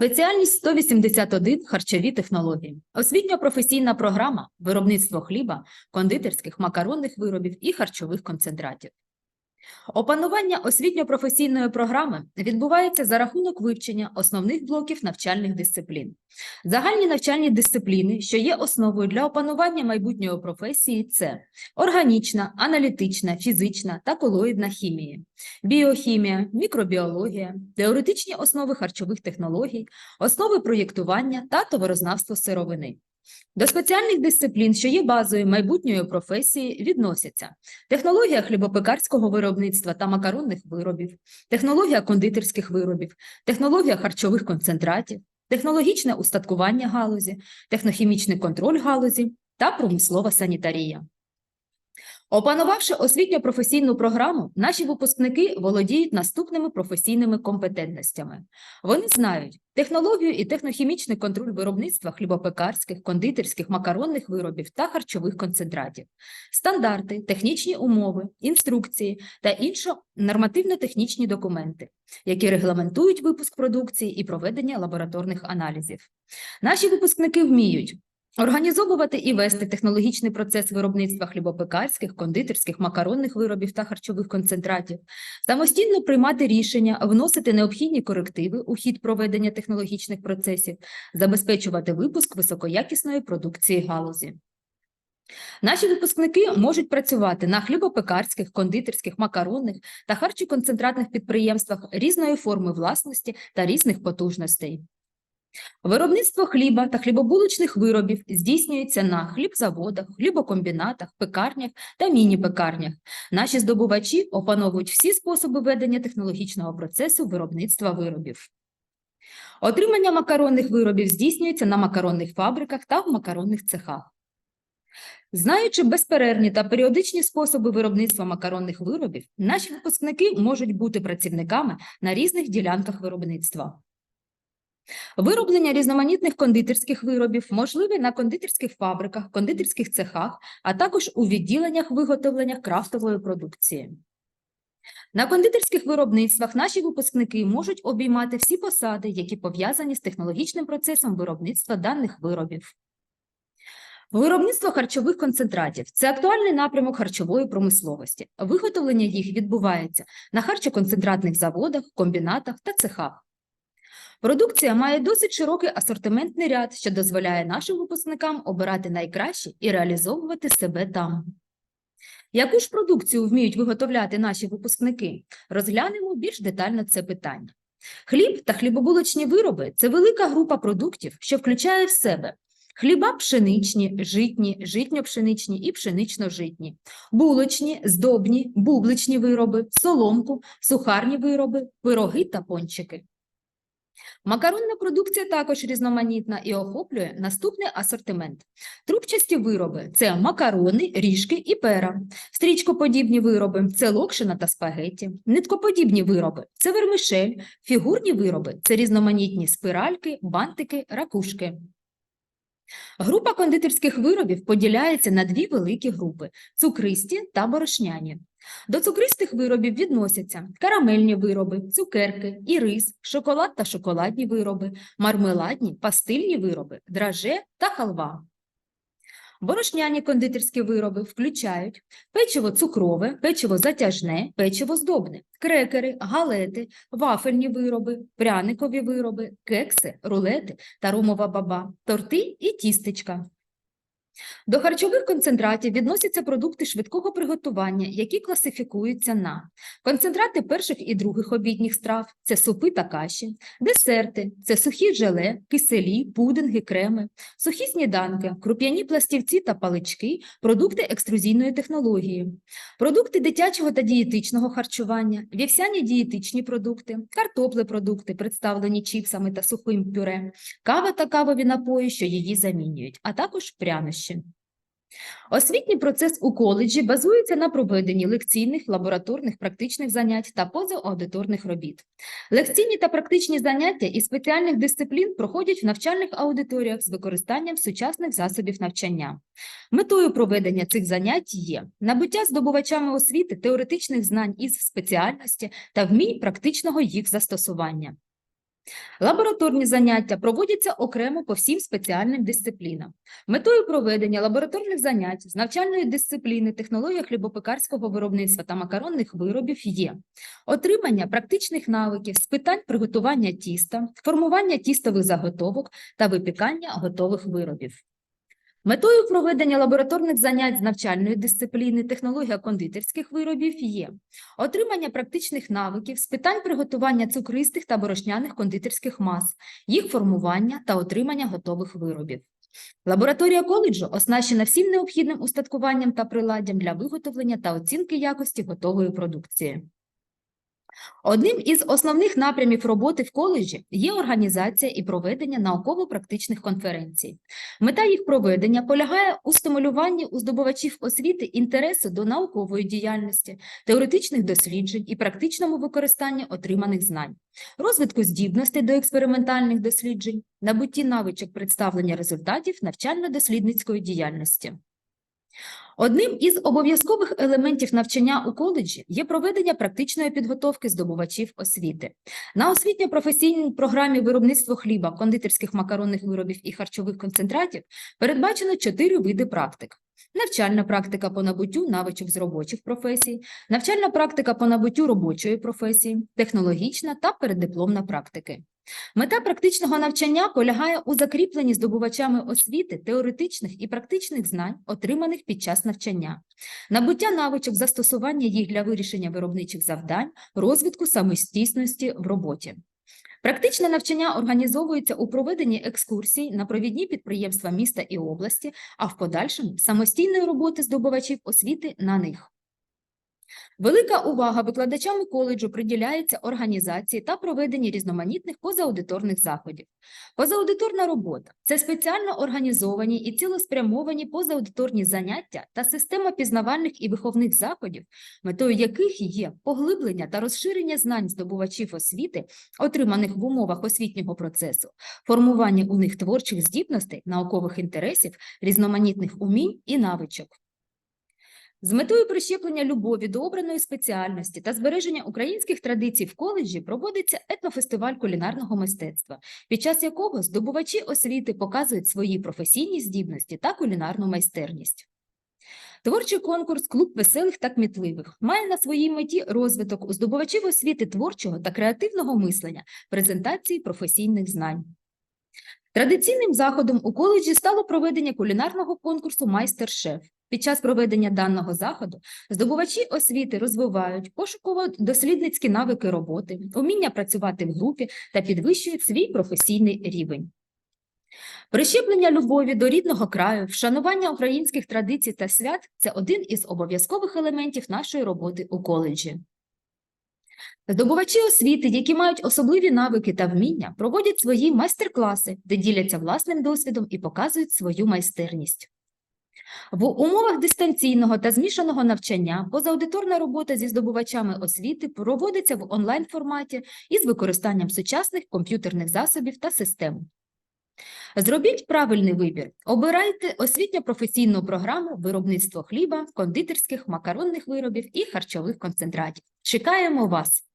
Спеціальність 181 харчові технології. Освітньо-професійна програма виробництво хліба, кондитерських макаронних виробів і харчових концентратів. Опанування освітньо-професійної програми відбувається за рахунок вивчення основних блоків навчальних дисциплін. Загальні навчальні дисципліни, що є основою для опанування майбутньої професії, це органічна, аналітична, фізична та колоїдна хімії, біохімія, мікробіологія, теоретичні основи харчових технологій, основи проєктування та товарознавство сировини. До спеціальних дисциплін, що є базою майбутньої професії, відносяться технологія хлібопекарського виробництва та макаронних виробів, технологія кондитерських виробів, технологія харчових концентратів, технологічне устаткування галузі, технохімічний контроль галузі та промислова санітарія. Опанувавши освітньо-професійну програму, наші випускники володіють наступними професійними компетентностями. Вони знають технологію і технохімічний контроль виробництва хлібопекарських, кондитерських, макаронних виробів та харчових концентратів, стандарти, технічні умови, інструкції та інші нормативно-технічні документи, які регламентують випуск продукції і проведення лабораторних аналізів. Наші випускники вміють Організовувати і вести технологічний процес виробництва хлібопекарських, кондитерських, макаронних виробів та харчових концентратів, самостійно приймати рішення, вносити необхідні корективи у хід проведення технологічних процесів, забезпечувати випуск високоякісної продукції галузі. Наші випускники можуть працювати на хлібопекарських, кондитерських, макаронних та харчоконцентратних підприємствах різної форми власності та різних потужностей. Виробництво хліба та хлібобулочних виробів здійснюється на хлібзаводах, хлібокомбінатах, пекарнях та міні-пекарнях. Наші здобувачі опановують всі способи ведення технологічного процесу виробництва виробів. Отримання макаронних виробів здійснюється на макаронних фабриках та в макаронних цехах. Знаючи безперервні та періодичні способи виробництва макаронних виробів, наші випускники можуть бути працівниками на різних ділянках виробництва. Вироблення різноманітних кондитерських виробів можливе на кондитерських фабриках, кондитерських цехах, а також у відділеннях виготовлення крафтової продукції. На кондитерських виробництвах наші випускники можуть обіймати всі посади, які пов'язані з технологічним процесом виробництва даних виробів. Виробництво харчових концентратів це актуальний напрямок харчової промисловості. Виготовлення їх відбувається на харчоконцентратних заводах, комбінатах та цехах. Продукція має досить широкий асортиментний ряд, що дозволяє нашим випускникам обирати найкраще і реалізовувати себе там. Яку ж продукцію вміють виготовляти наші випускники? Розглянемо більш детально це питання. Хліб та хлібобулочні вироби це велика група продуктів, що включає в себе хліба пшеничні, житні, житньо-пшеничні і пшенично-житні, булочні, здобні, бубличні вироби, соломку, сухарні вироби, пироги та пончики. Макаронна продукція також різноманітна і охоплює наступний асортимент. Трубчасті вироби це макарони, ріжки і пера, стрічкоподібні вироби це локшина та спагетті, ниткоподібні вироби це вермишель, фігурні вироби це різноманітні спиральки, бантики, ракушки. Група кондитерських виробів поділяється на дві великі групи цукристі та борошняні. До цукристих виробів відносяться карамельні вироби, цукерки, ірис, шоколад та шоколадні вироби, мармеладні, пастильні вироби, драже та халва. Борошняні кондитерські вироби включають печиво цукрове, печиво затяжне, печиво здобне, крекери, галети, вафельні вироби, пряникові вироби, кекси, рулети та румова баба, торти і тістечка. До харчових концентратів відносяться продукти швидкого приготування, які класифікуються на концентрати перших і других обідніх страв це супи та каші, десерти це сухі желе, киселі, пудинги, креми, сухі сніданки, круп'яні пластівці та палички, продукти екструзійної технології, продукти дитячого та дієтичного харчування, вівсяні дієтичні продукти, картоплепродукти, представлені чіпсами та сухим пюре, кава та кавові напої, що її замінюють, а також прянощі. Освітній процес у коледжі базується на проведенні лекційних, лабораторних, практичних занять та позааудиторних робіт. Лекційні та практичні заняття із спеціальних дисциплін проходять в навчальних аудиторіях з використанням сучасних засобів навчання. Метою проведення цих занять є набуття здобувачами освіти теоретичних знань із спеціальності та вмінь практичного їх застосування. Лабораторні заняття проводяться окремо по всім спеціальним дисциплінам. Метою проведення лабораторних занять з навчальної дисципліни технологія хлібопекарського виробництва та макаронних виробів є отримання практичних навиків з питань приготування тіста, формування тістових заготовок та випікання готових виробів. Метою проведення лабораторних занять з навчальної дисципліни технологія кондитерських виробів є отримання практичних навиків з питань приготування цукристих та борошняних кондитерських мас, їх формування та отримання готових виробів. Лабораторія коледжу оснащена всім необхідним устаткуванням та приладдям для виготовлення та оцінки якості готової продукції. Одним із основних напрямів роботи в коледжі є організація і проведення науково-практичних конференцій. Мета їх проведення полягає у стимулюванні у здобувачів освіти інтересу до наукової діяльності, теоретичних досліджень і практичному використанні отриманих знань, розвитку здібностей до експериментальних досліджень, набутті навичок представлення результатів навчально-дослідницької діяльності. Одним із обов'язкових елементів навчання у коледжі є проведення практичної підготовки здобувачів освіти. На освітньо-професійній програмі виробництво хліба, кондитерських макаронних виробів і харчових концентратів передбачено чотири види практик. Навчальна практика по набуттю навичок з робочих професій, навчальна практика по набуттю робочої професії, технологічна та переддипломна практики. Мета практичного навчання полягає у закріпленні здобувачами освіти теоретичних і практичних знань, отриманих під час навчання, набуття навичок застосування їх для вирішення виробничих завдань, розвитку самостійності в роботі. Практичне навчання організовується у проведенні екскурсій на провідні підприємства міста і області, а в подальшому самостійної роботи здобувачів освіти на них. Велика увага викладачами коледжу приділяється організації та проведенні різноманітних позаудиторних заходів. Позаудиторна робота це спеціально організовані і цілеспрямовані позаудиторні заняття та система пізнавальних і виховних заходів, метою яких є поглиблення та розширення знань здобувачів освіти, отриманих в умовах освітнього процесу, формування у них творчих здібностей, наукових інтересів, різноманітних умінь і навичок. З метою прищеплення любові до обраної спеціальності та збереження українських традицій в коледжі проводиться етнофестиваль кулінарного мистецтва, під час якого здобувачі освіти показують свої професійні здібності та кулінарну майстерність. Творчий конкурс Клуб веселих та кмітливих має на своїй меті розвиток у здобувачів освіти творчого та креативного мислення, презентації професійних знань. Традиційним заходом у коледжі стало проведення кулінарного конкурсу Майстер-шеф. Під час проведення даного заходу здобувачі освіти розвивають пошуково-дослідницькі навики роботи, вміння працювати в групі та підвищують свій професійний рівень. Прищеплення любові до рідного краю, вшанування українських традицій та свят це один із обов'язкових елементів нашої роботи у коледжі. Здобувачі освіти, які мають особливі навики та вміння, проводять свої майстер-класи, де діляться власним досвідом і показують свою майстерність. В умовах дистанційного та змішаного навчання позаудиторна робота зі здобувачами освіти проводиться в онлайн-форматі із використанням сучасних комп'ютерних засобів та систем. Зробіть правильний вибір. Обирайте освітньо-професійну програму виробництво хліба, кондитерських, макаронних виробів і харчових концентратів. Чекаємо вас!